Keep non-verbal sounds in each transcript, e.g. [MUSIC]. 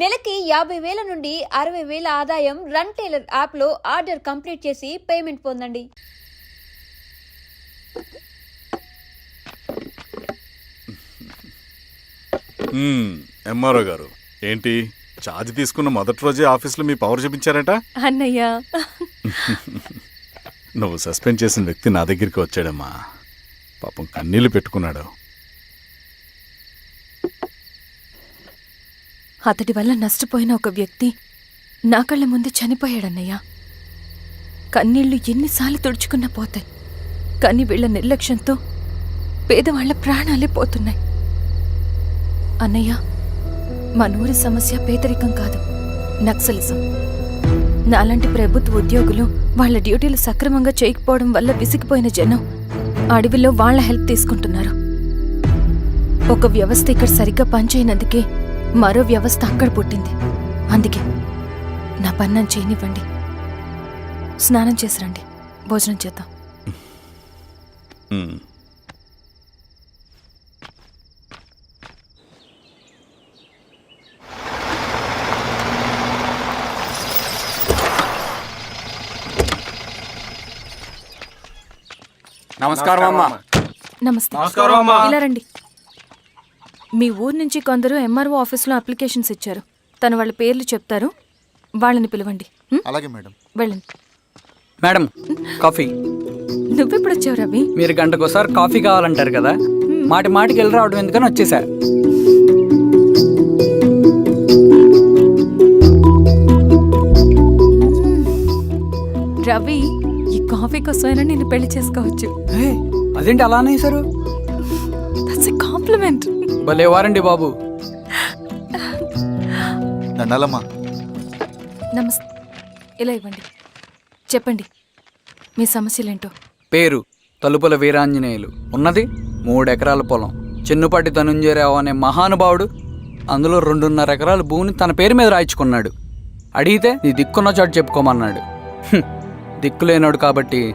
నెలకి యాభై వేల నుండి అరవై వేల ఆదాయం రన్ టైలర్ యాప్లో ఆర్డర్ కంప్లీట్ చేసి పేమెంట్ పొందండి. ఎంఆర్ఓ గారు. ఏంటి? ఛార్జ్ తీసుకున్న మొదటి రోజే ఆఫీస్లో మీ పవర్ చూపించారట? అన్నయ్య. నువ్వు సస్పెండ్ చేసిన వ్యక్తి నా దగ్గరికి వచ్చాడమ్మా. పాపం కన్నీళ్ళు పెట్టుకున్నాడు. అతడి వల్ల నష్టపోయిన ఒక వ్యక్తి నా కళ్ళ ముందు చనిపోయాడన్నయ్యా. కన్నీళ్ళు ఎన్నిసార్లు తుడుచుకున్నా పోతాయి. కానీ వీళ్ళ నిర్లక్ష్యంతో పేదవాళ్ళ ప్రాణాలే పోతున్నాయి. అన్నయ్య మన ఊరి సమస్య పేదరికం కాదు నక్సలిజం. నాలాంటి ప్రభుత్వ ఉద్యోగులు వాళ్ళ డ్యూటీలు సక్రమంగా చేయకపోవడం వల్ల విసిగిపోయిన జనం అడవిలో వాళ్ళ హెల్ప్ తీసుకుంటున్నారు. ఒక వ్యవస్థ ఇక్కడ సరిగ్గా పనిచేయనందుకే మరో వ్యవస్థ అక్కడ పుట్టింది. అందుకే నా పన్నం చేయనివ్వండి స్నానం చేసి రండి భోజనం చేద్దాం. నమస్కారం అమ్మా. నమస్తే. నమస్కారం అమ్మా. ఇలా రండి. మీ ఊరు నుంచి కొందరు ఎంఆర్ఓ ఆఫీస్లో అప్లికేషన్స్ ఇచ్చారు. తను వాళ్ళ పేర్లు చెప్తారు. వాళ్ళని పిలవండి. ఉం? అలాగే మేడం. వెళ్ళండి. Madam coffee. నువ్వెప్పుడు వచ్చావు రవి? మీరు గంటకోసారి కాఫీ కావాలంటారు కదా. మాటి మాటికి వెళ్ళి రావడం ఎందుకని వచ్చేసా. రవి ఈ కాఫీ కోసమైనా నేను పెళ్ళి చేసుకోవచ్చు. ఏ, అదేంటి అలా అనేసారు దట్స్ ఎ కాంప్లిమెంట్ భలే వారండి బాబు. దండాలమ్మా. నమస్తే ఇలా ఇవ్వండి. చెప్పండి మీ సమస్యలేంటో? పేరు తలుపుల వీరాంజనేయులు. ఉన్నది మూడు ఎకరాల పొలం. చిన్నుపాటి ధనుంజయరావు అనే మహానుభావుడు అందులో రెండున్నర ఎకరాల భూమిని తన పేరు మీద రాయించుకున్నాడు. అడిగితే నీ దిక్కున్న చోటు చెప్పుకోమన్నాడు. హ్మ్. దిక్కు లేనాడు కాబట్టి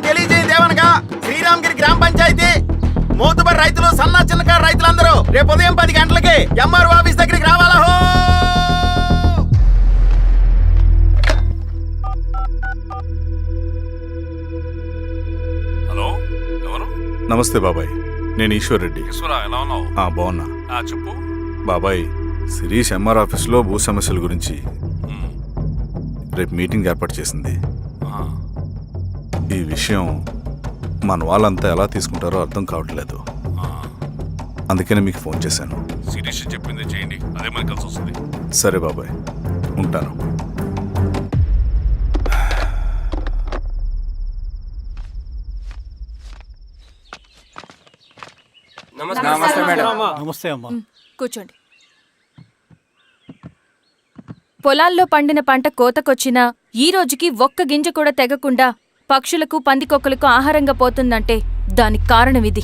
రేపు ఉదయం పది గంటలకి ఎంఆర్ఓ ఆఫీస్ దగ్గరికి రావాలా హో? హలో ఎవరు? నమస్తే బాబాయ్ నేను ఈశ్వర్ రెడ్డి. ఈశ్వరా ఎలా ఉన్నావు? ఆ, బాగున్నా. ఆ, చెప్పు. బాబాయ్ శిరీష్ ఎంఆర్ ఆఫీస్లో భూ సమస్యల గురించి ఉమ్, రేపు మీటింగ్ ఏర్పాటు చేసింది. ఆ, ఈ విషయం మన వాళ్ళంతా ఎలా తీసుకుంటారో అర్థం కావట్లేదు. అందుకనే మీకు ఫోన్ చేశాను. శిరీష్ చెప్పింది చేయండి. అదే మనకి కలిసి వస్తుంది. సరే బాబాయ్. ఉంటాను. నమస్తే. మేడం. నమస్తే అమ్మా. కూర్చోండి. పొలాల్లో పండిన పంట కోతకొచ్చినా ఈ రోజుకి ఒక్క గింజ కూడా తెగకుండా పక్షులకు పందికొక్కలకు ఆహారంగా పోతుందంటే దానికి కారణం ఇది.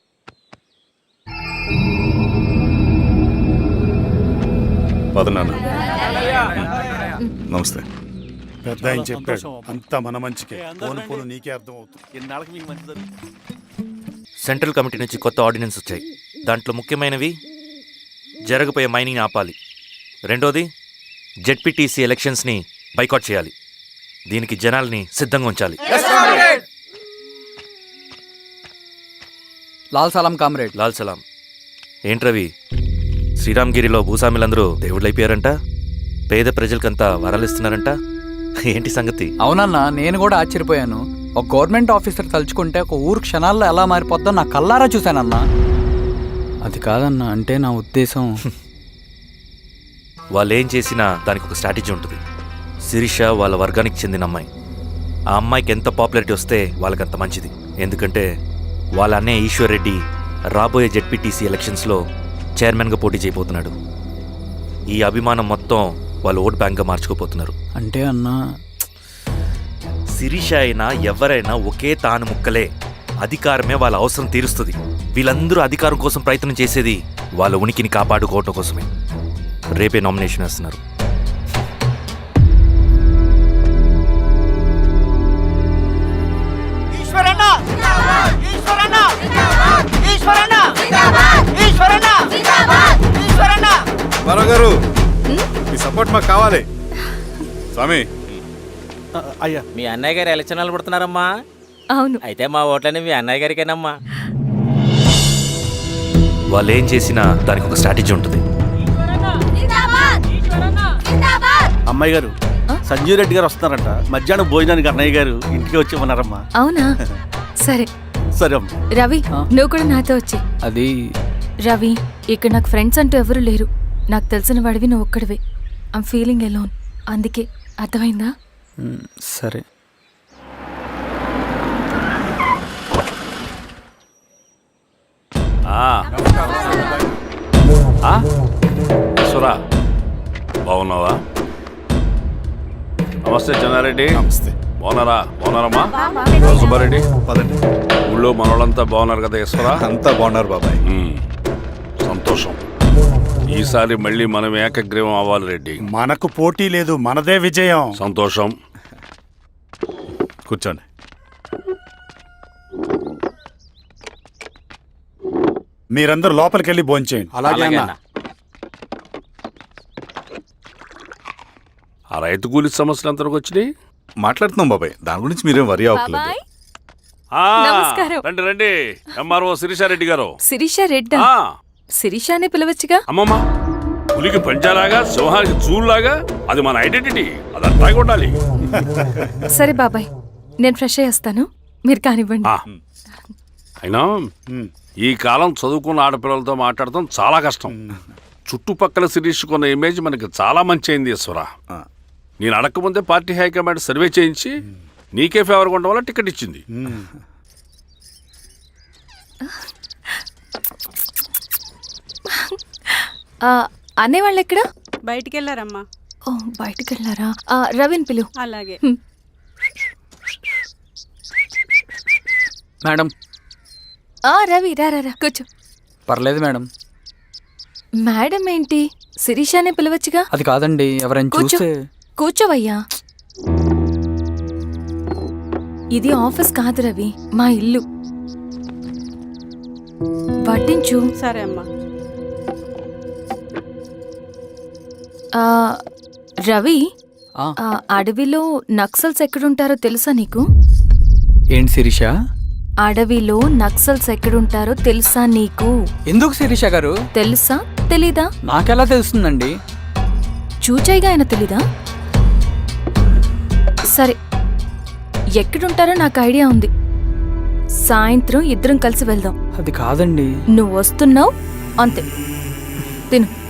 పదనాన్న. నమస్తే. పెద్ద ఆయన చెప్పాడు అంతా మన మంచికే. పోను పోను నీకే అర్థం అవుతుంది ఎన్నాళ్ళకి మీకు మంచి జరుగుతుంది. సెంట్రల్ కమిటీ నుంచి కొత్త ఆర్డినెన్స్ వచ్చాయి. దాంట్లో ముఖ్యమైనవి జరగబోయే మైనింగ్ ఆపాలి. రెండోది జెడ్పీటీసీ ఎలక్షన్స్ని బైకాట్ చేయాలి. దీనికి జనాల్ని సిద్ధంగా ఉంచాలి. లాల్ సలాం కామ్రేడ్. లాల్ సలాం. ఏంట్రవి? శ్రీరామ్గిరిలో భూస్వాములందరూ దేవుళ్ళైపోయారంట? పేద ప్రజలకంతా వరాలు ఇస్తున్నారంట ఏంటి సంగతి? అవునన్నా నేను కూడా ఆశ్చర్యపోయాను. ఒక గవర్నమెంట్ ఆఫీసర్ తలుచుకుంటే ఒక ఊరు క్షణాల్లో ఎలా మారిపోద్దో నా కల్లారా చూశానన్నా. అది కాదన్నా అంటే నా ఉద్దేశం. [LAUGHS] వాళ్ళు ఏం చేసినా దానికి ఒక స్ట్రాటజీ ఉంటుంది. శిరీష వాళ్ళ వర్గానికి చెందిన అమ్మాయి. ఆ అమ్మాయికి ఎంత పాపులారిటీ వస్తే వాళ్ళకంత మంచిది. ఎందుకంటే వాళ్ళ అన్నయ్య ఈశ్వర్ రెడ్డి రాబోయే జెడ్పీటీసీ ఎలక్షన్స్లో చైర్మన్గా పోటీ చేయబోతున్నాడు. ఈ అభిమానం మొత్తం వాళ్ళు ఓట్ బ్యాంక్గా మార్చుకోపోతున్నారు అంటే అన్నా శిరీష అయినా ఎవరైనా ఒకే తాను ముక్కలే. అధికారమే వాళ్ళ అవసరం తీరుస్తుంది. వీళ్ళందరూ అధికారం కోసం ప్రయత్నం చేసేది వాళ్ళ ఉనికిని కాపాడుకోవటం కోసమే. రేపే నామినేషన్ వేస్తున్నారు. ఈశ్వరన్న! ఈశ్వరన్న! ఈశ్వరన్న! ఈశ్వరన్న! గారు మీ సపోర్ట్ మాకు కావాలి. స్వామి. అయ్యా. మీ అన్నయ్య గారు ఎలక్షన్ నిలబడుతున్నారమ్మా అవును. అయితే మా ఓట్లన్నీ మీ అన్నయ్య గారికేనమ్మా. వాళ్ళు ఏం చేసినా దానికి ఒక స్ట్రాటజీ ఉంటుంది. అమ్మాయి గారు సంజీవ్ రెడ్డి గారు వస్తున్నారంట. మధ్యాహ్నం భోజనానికి అన్నయ్య గారు ఇంటికి వచ్చి ఉన్నారమ్మా అవునా? [LAUGHS] సరే. సరే అమ్మా. రవి నువ్వు కూడా నాతో వచ్చి. అది రవి ఇక్కడ నాకు ఫ్రెండ్స్ అంటూ ఎవరు లేరు. నాకు తెలిసిన వాడివి నువ్వు ఒక్కడివే. ఐమ్ ఫీలింగ్ ఎలోన్ అందుకే అర్థమైందా? సరే? ఈశ్వరా బాగున్నావా? నమస్తే చెన్నారెడ్డి. నమస్తే. బాగున్నారా? బాగున్నారమ్మా? సుబ్బారెడ్డి. పదండి ఊళ్ళో మనోళ్ళంతా బాగున్నారు కదా ఈశ్వరా? అంతా బాగున్నారు బాబాయ్. సంతోషం. ఈసారి మళ్ళీ మనం ఏకగ్రీవం అవ్వాలి రెడ్డి. మనకు పోటీ లేదు మనదే విజయం. సంతోషం. కూర్చోండి. మీరందరూ లోపలికి వెళ్ళి భోంచేయండి అలాగే అన్న. ఆ రైతు కూలి సమస్యలు ఎంతవరకు వచ్చినాయి? మాట్లాడుతున్నాం బాబాయ్. దాని గురించి మీరేం వరి అవ్వట్లేదు బాబాయ్. ఆ, నమస్కారం. రండి రండి. ఎంఆర్ఓ శిరీషారెడ్డి గారు. శిరీష రెడ్డా ఆ, శిరీష అనే పిలవచ్చుగా? అమ్మమ్మ పులికి పంచాలాగా సింహానికి చూలాగా అది మన ఐడెంటిటీ అది అట్లాగే ఉండాలి సరే బాబాయ్ నేను ఫ్రెష్ అయ్యి వస్తాను. మీరు కానివ్వండి. అయినా ఈ కాలం చదువుకున్న ఆడపిల్లలతో మాట్లాడటం చాలా కష్టం. చుట్టుపక్కల శిరీషుకున్న ఇమేజ్ మనకి చాలా మంచి అయింది ఈశ్వర. నేను అడగకముందే పార్టీ హైకమాండ్ సర్వే చేయించి నీకే ఫేవర్గా ఉండడం వల్ల టికెట్ ఇచ్చింది. ఆ, అనేవాళ్ళు ఎక్కడ బయటికి వెళ్ళారమ్మా ఓ బయటికి వెళ్ళారా ఆ, రవిని పిలువు అలాగే. మేడం. ఆ రవి రా రా రా కూర్చో. పర్లేదు మేడం. మేడం ఏంటి? శిరీషానే పిలవచ్చుగా? అది కాదండి ఎవరైనా కూర్చో. చూస్తే కూర్చోవయ్యా. ఇది ఆఫీస్ కాదు రవి మా ఇల్లు. పట్టించు సరే అమ్మా. రవి ఆ, ఆ, అడవిలో నక్సల్స్ ఎక్కడుంటారో తెలుసా నీకు? ఏంటి శిరీష? అడవిలో నక్సల్స్ ఎక్కడుంటారో తెలుసా నీకు? ఎందుకు శిరీష గారు? తెలుసా? తెలీదా? నాకెలా తెలుస్తుందండి? చూచాయిగా ఆయన తెలీదా? సరే ఎక్కడుంటారో నాకు ఐడియా ఉంది. సాయంత్రం ఇద్దరం కలిసి వెళ్దాం. అది కాదండి. నువ్వు వస్తున్నావు? అంతే. తిను.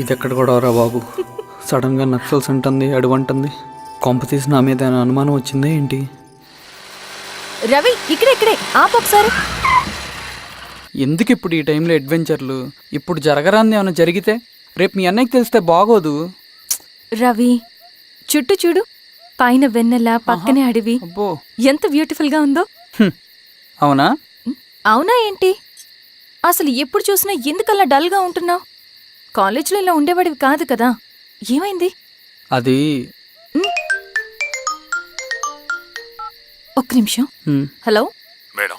ఇది ఎక్కడ కూడా రా బాబు. సడన్గా నక్సల్స్ అంటుంది అడువంటుంది కొంప తీసి నా మీద అనుమానం వచ్చిందే ఏంటి? రవి ఇక్కడే ఇక్కడే. ఆపు ఒకసారి. ఎందుకు ఇప్పుడు ఈ టైంలో అడ్వెంచర్లు? ఇప్పుడు జరగరాంది ఏమైనా జరిగితే? రేపు మీ అన్నయ్యకి తెలిస్తే బాగోదు. రవి చుట్టూ చూడు. పైన వెన్నెల పక్కనే అడవి. అబ్బో. ఎంత బ్యూటిఫుల్గా ఉందో. హ్మ్. అవునా? అవునా ఏంటి? అసలు ఎప్పుడు చూసినా ఎందుకలా డల్గా ఉంటున్నావు? కాలేజీలో ఇలా ఉండేవాడివి కాదు కదా. ఏమైంది? అది ఒక్క నిమిషం. హలో? మేడం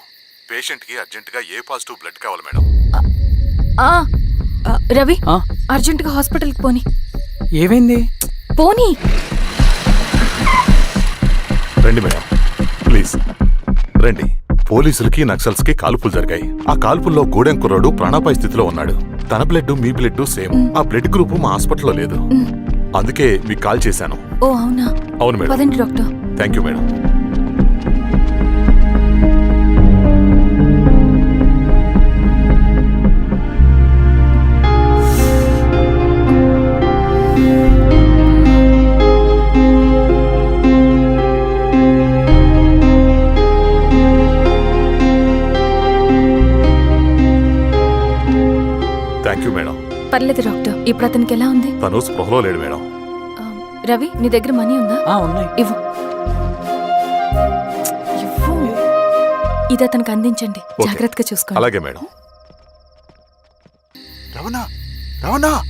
పేషెంట్కి అర్జెంట్గా ఏ పాజిటివ్ బ్లడ్ కావాలి మేడం? ఆ, ఆ, రవి ఆ? అర్జెంటుగా హాస్పిటల్కి పోని. ఏమైంది? పోనీ. రండి మేడం ప్లీజ్. రండి పోలీసులకి నక్సల్స్కి కాల్పులు జరిగాయి. ఆ కాల్పుల్లో గూడెం కుర్రాడు ప్రాణాపాయ స్థితిలో ఉన్నాడు. తన బ్లడ్ మీ బ్లడ్ సేమ్. ఆ బ్లడ్ గ్రూప్ మా హాస్పిటల్లో లేదు. అందుకే మీకు కాల్ చేశాను. ఓ అవునా? అవును మేడం. పదండి డాక్టర్. Thank you madam. పర్లేదు డాక్టర్. ఇప్పుడు అతనికి ఎలా ఉంది? తను స్పృహలో లేడు మేడం. ఆ, రవి నీ దగ్గర మనీ ఉందా? ఆ, ఉన్నాయి. ఇవ్వు. ఇవ్వు. ఇది అతనికి అందించండి. ఓకే. జాగ్రత్తగా చూసుకోండి. అలాగే మేడం. రవణ రవణ!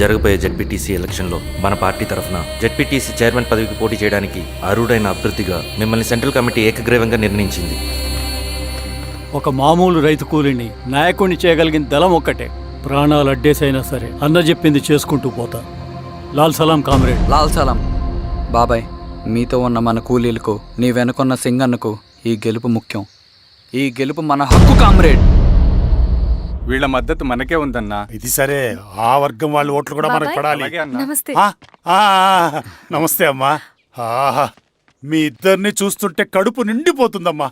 జరగబోయే జెడ్పీటీసీ ఎలక్షన్లో మన పార్టీ తరఫున జెడ్పీటీసీ చైర్మన్ పదవికి పోటీ చేయడానికి అర్హుడైన అభ్యర్థిగా మిమ్మల్ని సెంట్రల్ కమిటీ ఏకగ్రీవంగా నిర్ణయించింది. ఒక మామూలు రైతు కూలిని నాయకుడిని చేయగలిగిన దళం ఒక్కటే. ప్రాణాలు అడ్డేసైనా సరే అన్న చెప్పింది చేసుకుంటూ పోతా. లాల్ సలాం కామ్రేడ్. లాల్ సలాం. బాబాయ్ మీతో ఉన్న మన కూలీలకు నీ వెనుకున్న సింగన్నకు ఈ గెలుపు ముఖ్యం. ఈ గెలుపు మన హక్కు కామ్రేడ్. వీళ్ళ మద్దతు మనకే ఉందన్నా. ఇది సరే. ఆ వర్గం వాళ్ళ ఓట్లు కూడా మనకు. పడాలి. నమస్తే. ఆ, ఆ, ఆ, నమస్తే అమ్మా. ఆహా మీ ఇద్దరిని చూస్తుంటే కడుపు నిండిపోతుందమ్మా.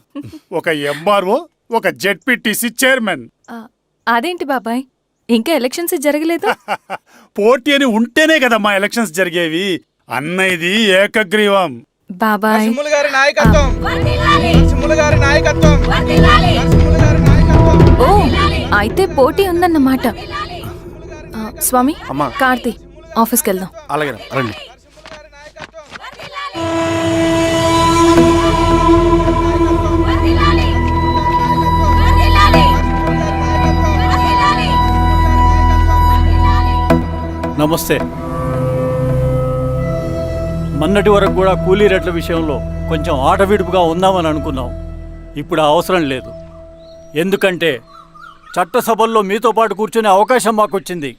ఒక ఎంఆర్ఓ ఒక జెడ్పీటీసీ చైర్మన్. ఆ, అదేంటి బాబాయ్? ఇంకా ఎలక్షన్స్ జరగలేదు? [LAUGHS] పోటీ అని ఉంటేనే కదమ్మా ఎలక్షన్స్ జరిగేవి. అన్నయ్యది ఏకగ్రీవం. బాబాయ్. గారి నాయకత్వం. నరసింహులు గారి నాయకత్వం. నరసింహులు గారి నాయకత్వం. ఓ. అయితే పోటీ ఉందన్నమాట. ఆ, స్వామి అమ్మా. కార్తీ ఆఫీస్కి వెళ్దాం అలాగే రండి. నమస్తే. మొన్నటి వరకు కూడా కూలీ రేట్ల విషయంలో కొంచెం ఆటవిడుపుగా ఉందామని అనుకున్నాం. ఇప్పుడు ఆ అవసరం లేదు. ఎందుకంటే చట్టసభల్లో మీతో పాటు కూర్చునే అవకాశం మాకు వచ్చింది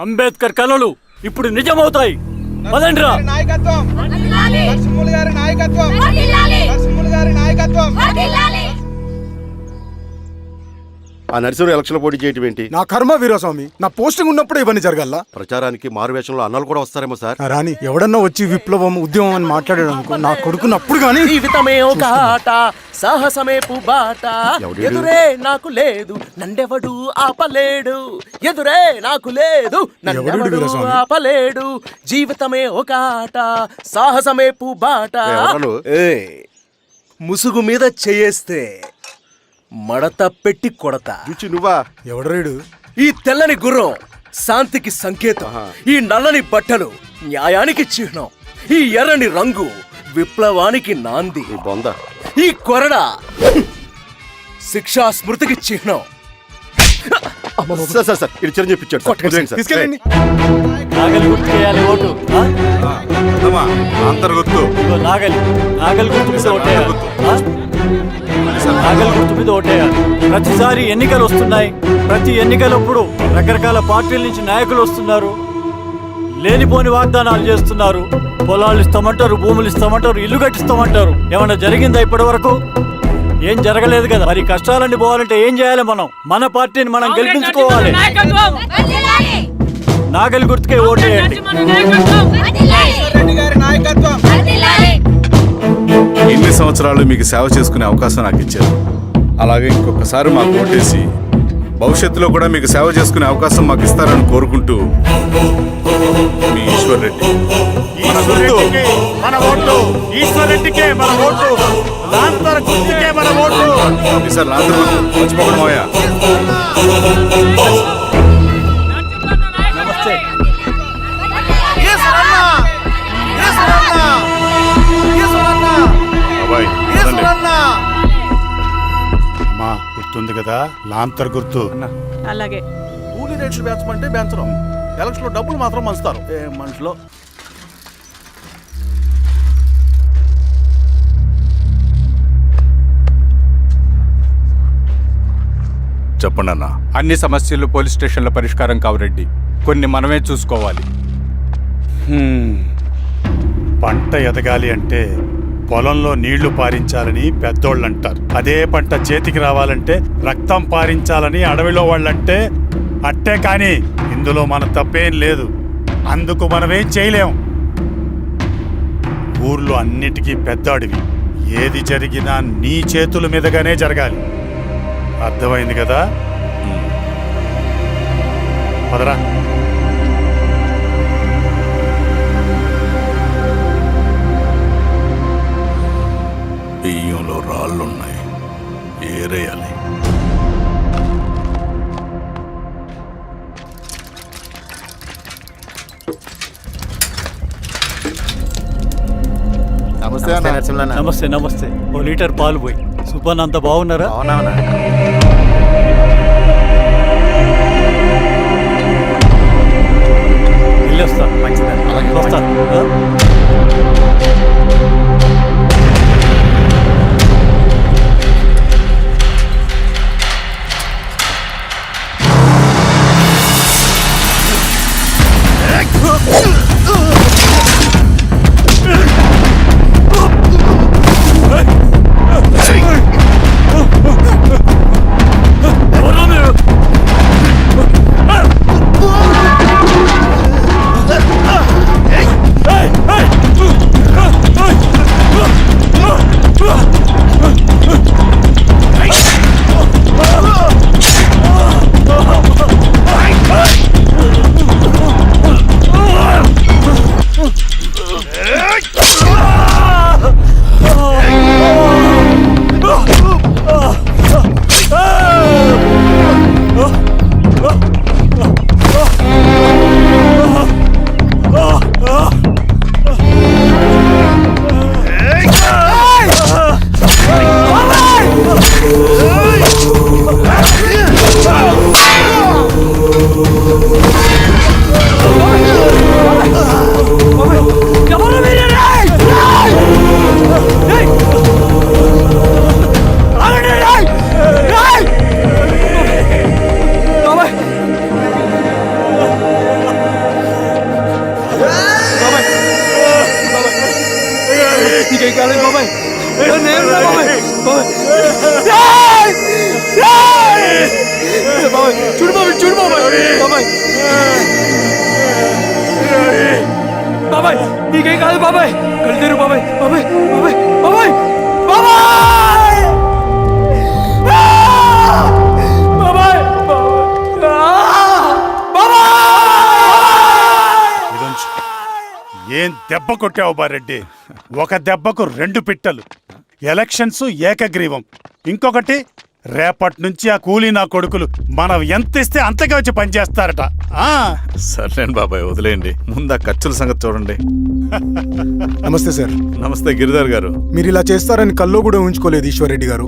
అంబేద్కర్ కలలు ఇప్పుడు నిజమవుతాయి. పదండ్రా. నాయకత్వం. గారి నాయకత్వం. గారి నాయకత్వం. ఆ నరసింహ ఎలక్షన్ పోటీ చేయటం ఏంటి? నా కర్మ వీరస్వామి నా పోస్టింగ్ ఉన్నప్పుడే ఇవన్నీ జరగాల? ప్రచారానికి మారువేషంలో అన్నలు కూడా వస్తారేమో సార్. రాని ఎవడన్నా వచ్చి విప్లవం ఉద్యమం అని మాట్లాడాడు అనుకో నా కొడుకుని అప్పుడు కానీ జీవితమే ఒక ఆట సాహసమే పుబాట? ఎదురే నాకు లేదు నన్నెవడు ఆపలేడు. ఎదురే నాకు లేదు వీరస్వామి? ఆపలేడు. జీవితమే ఒక ఆట సాహసమే పుబాట. ముసుగు మీద చేయేస్తే మడత పెట్టి కొడతా. రుచి నువ్వా? ఎవడరేడు ఈ తెల్లని గుర్రం శాంతికి సంకేతం. ఈ నల్లని బట్టలు న్యాయానికి చిహ్నం. ఈ ఎర్రని రంగు విప్లవానికి నాంది. బొంద. ఈ కొరడ శిక్షా స్మృతికి చిహ్నం. సార్ సార్ సార్ ఇది చిరంజీవి ఇచ్చాడు సార్. వదిలేయండి సార్. తీసుకెళ్ళండి. నాగలి గుర్తు చేయాలి ఓటు నాగలి. నాగలి గుర్తు? నాగలి గుర్తు మీద ఓటేయాలి. ప్రతిసారి ఎన్నికలు వస్తున్నాయి. ప్రతి ఎన్నికలప్పుడు రకరకాల పార్టీల నుంచి నాయకులు వస్తున్నారు. లేనిపోని వాగ్దానాలు చేస్తున్నారు. పొలాలు ఇస్తామంటారు భూములు ఇస్తామంటారు ఇల్లు కట్టిస్తామంటారు. ఏమన్నా జరిగిందా ఇప్పటి వరకు? ఏం జరగలేదు కదా. మరి కష్టాలన్నీ పోవాలంటే ఏం చేయాలి మనం? మన పార్టీని మనం గెలిపించుకోవాలి. నాగలి గుర్తుకే ఓటేయండి. నాయకత్వం. ఇన్ని సంవత్సరాలు మీకు సేవ చేసుకునే అవకాశం నాకు ఇచ్చారు. అలాగే ఇంకొకసారి మాకు ఓటేసి భవిష్యత్తులో కూడా మీకు సేవ చేసుకునే అవకాశం మాకు ఇస్తారని కోరుకుంటూ మీ ఈశ్వర్ రెడ్డి. మన ఓటు. ఈశ్వరెడ్డికే మన ఓటు. లాంతర గుర్తుకే మన ఓటు. సార్ మోయా గుర్తుంది కదా? లాంతర్ గుర్తు. అలాగే. కూలీ రేట్లు పెంచమంటే పెంచడం. ఎలక్షన్లో డబ్బులు మాత్రం మంచుతారు ఏ మనుషులో? చెప్పండి అన్న. అన్ని సమస్యలు పోలీస్ స్టేషన్లో పరిష్కారం కావు రెడ్డి. కొన్ని మనమే చూసుకోవాలి. హ్మ్. పంట ఎదగాలి అంటే పొలంలో నీళ్ళు పారించాలని పెద్దోళ్ళంటారు. అదే పంట చేతికి రావాలంటే రక్తం పారించాలని అడవిలో వాళ్ళంటే అట్టే కానీ ఇందులో మన తప్పేం లేదు. అందుకు మనమేం చేయలేం. ఊర్లో అన్నిటికీ పెద్ద అడవి. ఏది జరిగినా నీ చేతుల మీదగానే జరగాలి. అర్థమైంది కదా? పదరా. బియ్యంలో రాళ్ళున్నాయి. ఏరేయాలి. నమస్తే అన్న. నమస్తే నమస్తే ఓ లీటర్ పాలు పోయి. సుపన్ అంత బాగున్నారా? అవునవునా కాదు బాబాయ్. కళ్ళు బాబాయ్. బాబాయ్ బాబాయ్ బాబాయ్. బాబాయ్! బాబాయ్ బాబాయ్. ఏం దెబ్బ కొట్టావు బారెడ్డి ఒక దెబ్బకు రెండు పిట్టలు. ఎలక్షన్స్ ఏకగ్రీవం. ఇంకొకటి రేపటి నుంచి ఆ కూలీ నా కొడుకులు. మనం ఎంత ఇస్తే అంతగా వచ్చి పనిచేస్తారట. ఆ? సర్లేండి బాబాయ్ వదిలేయండి. ముందు ఆ ఖర్చుల సంగతి చూడండి. నమస్తే సార్. నమస్తే గిరిధర్ గారు. మీరు ఇలా చేస్తారని కల్లో కూడా ఉంచుకోలేదు ఈశ్వర్రెడ్డి గారు.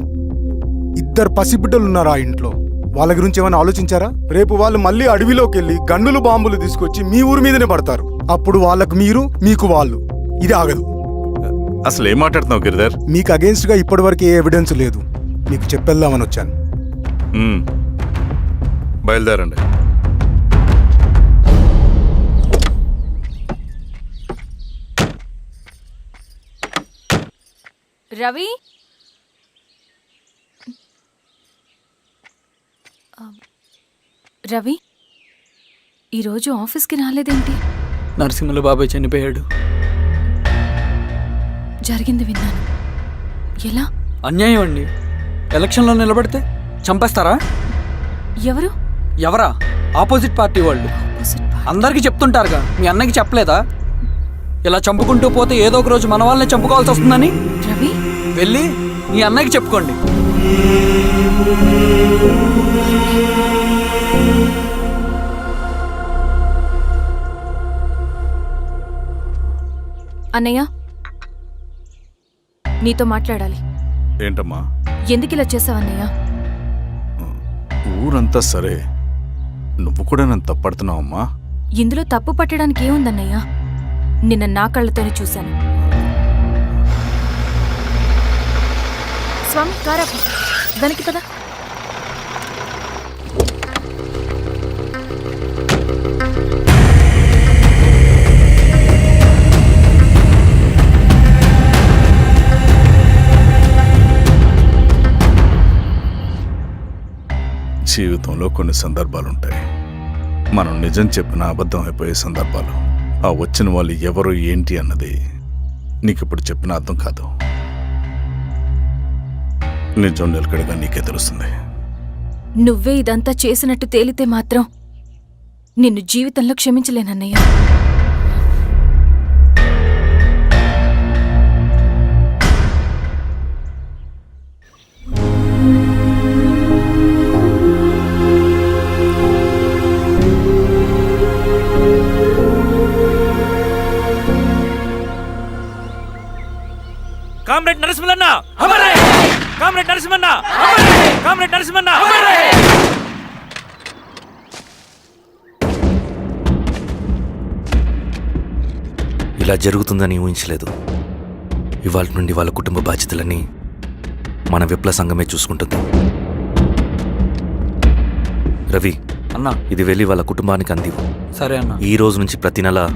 ఇద్దరు పసిబిడ్డలు ఉన్నారు ఆ ఇంట్లో? వాళ్ళ గురించి ఏమైనా ఆలోచించారా? రేపు వాళ్ళు మళ్ళీ అడవిలోకి వెళ్ళి గన్నులు బాంబులు తీసుకొచ్చి మీ ఊరి మీదనే పడతారు. అప్పుడు వాళ్ళకు మీరు మీకు వాళ్ళు. ఇది ఆగదు. అసలు ఏం మాట్లాడుతున్నావు గిరిధర్? మీకు అగేన్స్ట్గా ఇప్పటివరకు ఏ ఎవిడెన్స్ లేదు. మీకు చెప్పేద్దామని వచ్చాను. బయలుదేరండి. రవి? రవి? ఈరోజు ఆఫీస్కి రాలేదేంటి? నరసింహుల బాబాయ్ చనిపోయాడు. జరిగింది విన్నాను. ఎలా? అన్యాయం అండి. ఎలక్షన్లో నిలబడితే చంపేస్తారా? ఎవరు? ఎవరా? ఆపోజిట్ పార్టీ వాళ్ళు. అందరికీ చెప్తుంటారుగా మీ అన్నకి చెప్పలేదా? ఇలా చంపుకుంటూ పోతే ఏదో ఒక రోజు మన వాళ్ళని చంపుకోవాల్సి వస్తుందని? రవి? వెళ్ళి మీ అన్నకి చెప్పుకోండి. అన్నయ్య నీతో మాట్లాడాలి. ఏంటమ్మా? ఎందుకు ఇలా చేసావన్నయ్య? ఊరంతా సరే. నువ్వు కూడా నన్ను తప్పడుతున్నావమ్మా. ఇందులో తప్పు పట్టడానికి ఏముందన్నయ్య? నిన్న నా కళ్ళతోనే చూశాను. స్వామి కారా దానికి కదా జీవితంలో కొన్ని సందర్భాలుంటాయి. మనం నిజం చెప్పిన అబద్ధం అయిపోయే సందర్భాలు. ఆ వచ్చిన వాళ్ళు ఎవరు ఏంటి అన్నది నీకు ఇప్పుడు చెప్పిన అర్థం కాదు. నిజం నిలకడగా నీకే తెలుస్తుంది. నువ్వే ఇదంతా చేసినట్టు తేలితే మాత్రం నిన్ను జీవితంలో క్షమించలేనన్నయ్య. ఇలా జరుగుతుందని ఊహించలేదు. ఇవాళ నుండి వాళ్ళ కుటుంబ బాధ్యతలన్నీ మన విప్లవ సంఘమే చూసుకుంటుంది. రవి అన్నా. ఇది వెళ్ళి వాళ్ళ కుటుంబానికి అందివు సరే అన్న. ఈ రోజు నుంచి ప్రతి నెల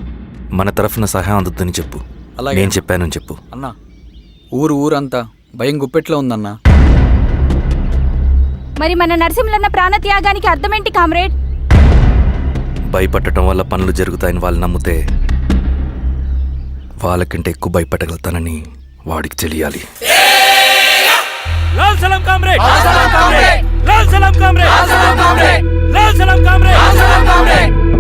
మన తరఫున సహాయం అందుద్దని చెప్పు. అలాగే. నేను చెప్పానని చెప్పు. అన్నా ఊరు ఊరంతా భయం గుప్పెట్లో ఉందన్నా. మరి మన నరసింహలన్న ప్రాణత్యాగానికి అర్థమేంటి కామ్రేడ్? భయపడటం వల్ల పనులు జరుగుతాయని వాళ్ళు నమ్మితే వాళ్ళకంటే ఎక్కువ భయపెట్టగలుగుతానని వాడికి తెలియాలి. లాల్ సలాం కామ్రేడ్! లాల్ సలాం కామ్రేడ్! లాల్ సలాం కామ్రేడ్! చూడరా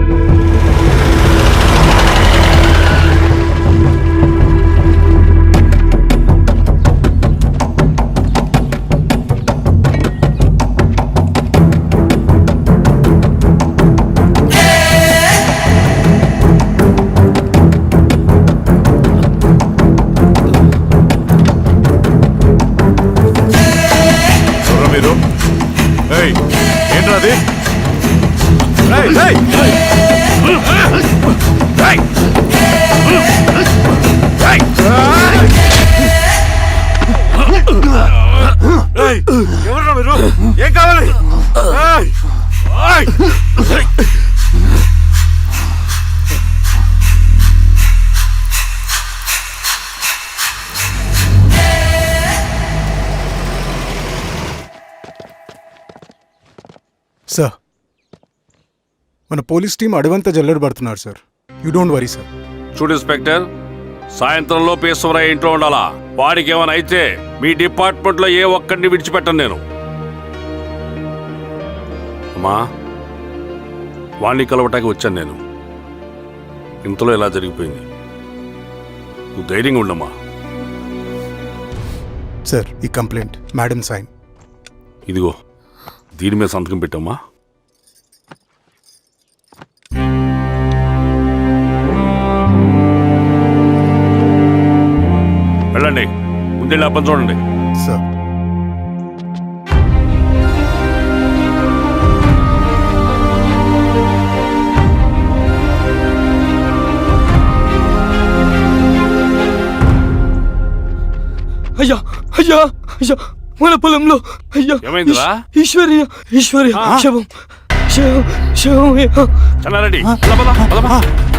సార్ మన పోలీస్ టీం అడవంతా జల్లెడ పడుతున్నారు sir you don't worry sir చూడు ఇన్స్పెక్టర్ సాయంత్రంలో పేశ్వరయ్య ఇంట్లో ఉండాలా? వాడికి ఏమైనా అయితే మీ డిపార్ట్మెంట్లో ఏ ఒక్కడిని విడిచిపెట్టను నేను. అమ్మా వాణ్ణి కలవటానికి వచ్చాను నేను. ఇంతలో ఇలా జరిగిపోయింది? నువ్వు ధైర్యంగా ఉండమ్మా. సార్ ఈ కంప్లైంట్ మేడం సైన్. ఇదిగో దీని మీద సంతకం పెట్టమ్మా. వెళ్ళండి. ముందెళ్ళి అబ్బని చూడండి. సార్. అయ్యా అయ్యా మన పొలంలో అయ్యా ఏమైందిరా? ఈశ్- ఈశ్వర్య ఈశ్వర్య. శవం శవం శవం అయ్యా. పద, పద, పద, పద.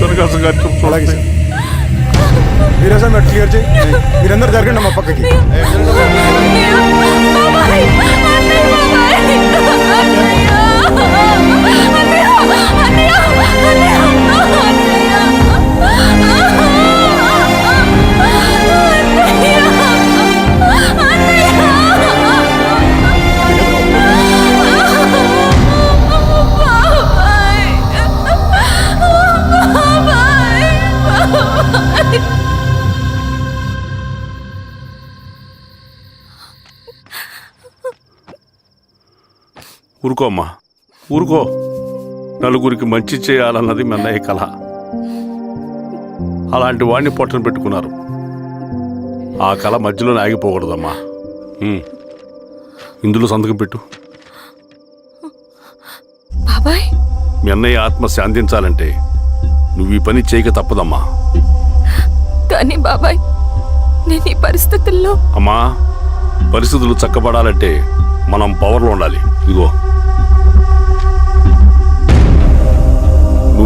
సరికాసం గారికి అలాగే సార్. మీరే సార్ మీరు క్లియర్ చేయి. మీరందరూ జరగండి మా పక్కకి. ఊరుకో అమ్మా. ఊరుకో. నలుగురికి మంచి చేయాలన్నది మీ అన్నయ్య కళ అలాంటి వాడిని పొట్టను పెట్టుకున్నారు. ఆ కళ మధ్యలోనే ఆగిపోకూడదమ్మా. ఇందులో సంతకం పెట్టు. బాబాయ్. మీ అన్నయ్య ఆత్మ శాంతించాలంటే నువ్వు ఈ పని చేయక తప్పదమ్మా. కానీ బాబాయ్ నేను ఈ పరిస్థితుల్లో అమ్మా పరిస్థితులు చక్కబడాలంటే మనం పవర్లో ఉండాలి. ఇదిగో.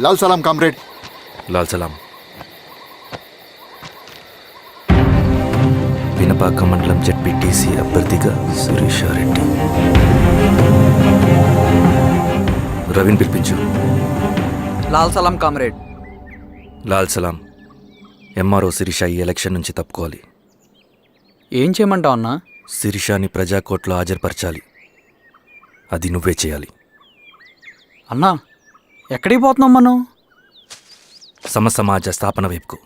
లాల్ సలాం కామ్రేడ్. లాల్ సలాం. పినపాక మండలం జెడ్పీటీసీ అభ్యర్థిగా సురేష్ రెడ్డి. రవిని పిలిపించు. లాల్ సలాం కామ్రేడ్. లాల్ సలాం ఎంఆర్ఓ శిరీష ఈ ఎలక్షన్ నుంచి తప్పుకోవాలి. ఏం చేయమంటావు అన్నా? శిరీషాని ప్రజాకోర్టులో హాజరుపరచాలి. అది నువ్వే చేయాలి. అన్నా ఎక్కడికి పోతున్నాం మనం? సమసమాజ స్థాపన వైపుకు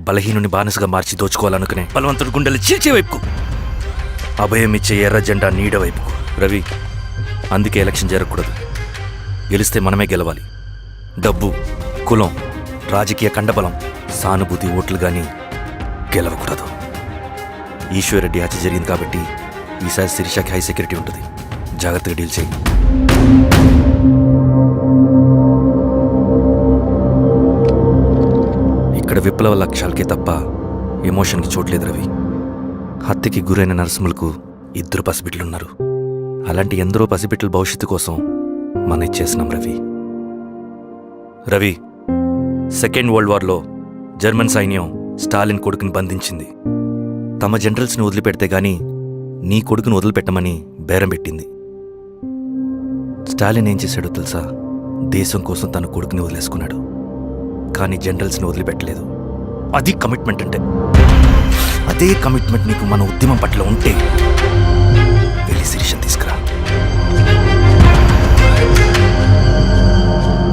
బలహీనుని బానిసగా మార్చి దోచుకోవాలనుకునే బలవంతుడు గుండెలు చీల్చే వైపుకు అభయం ఇచ్చే ఎర్ర జెండా నీడ వైపుకు. రవి అందుకే ఎలక్షన్ జరగకూడదు. గెలిస్తే మనమే గెలవాలి. డబ్బు కులం రాజకీయ కండబలం సానుభూతి ఓట్లు గాని గెలవకూడదు. ఈశ్వరెడ్డి హత్య జరిగింది కాబట్టి ఈసారి శిరీషాకి హై సెక్యూరిటీ ఉంటుంది. జాగ్రత్తగా డీల్ చేయి. ఇక్కడ విప్లవ లక్ష్యాలకే తప్ప ఎమోషన్కి చోట్లేదు రవి. హత్యకి గురైన నరసింహులకు ఇద్దరు పసిబిడ్లున్నారు అలాంటి ఎందరో పసిబిడ్డల భవిష్యత్తు కోసం మనం ఇచ్చేసినాం రవి. రవి సెకండ్ వరల్డ్ వార్లో జర్మన్ సైన్యం స్టాలిన్ కొడుకుని బంధించింది. తమ జనరల్స్ని వదిలిపెడితే గాని నీ కొడుకును వదిలిపెట్టమని బేరం పెట్టింది. స్టాలిన్ ఏం చేశాడో తెలుసా? దేశం కోసం తన కొడుకుని వదిలేసుకున్నాడు. కానీ జనరల్స్ని వదిలిపెట్టలేదు. అది కమిట్మెంట్ అంటే. అదే కమిట్మెంట్ నీకు మన ఉద్యమం పట్ల ఉంటే వెళ్ళి శిరీష తీసుకురా.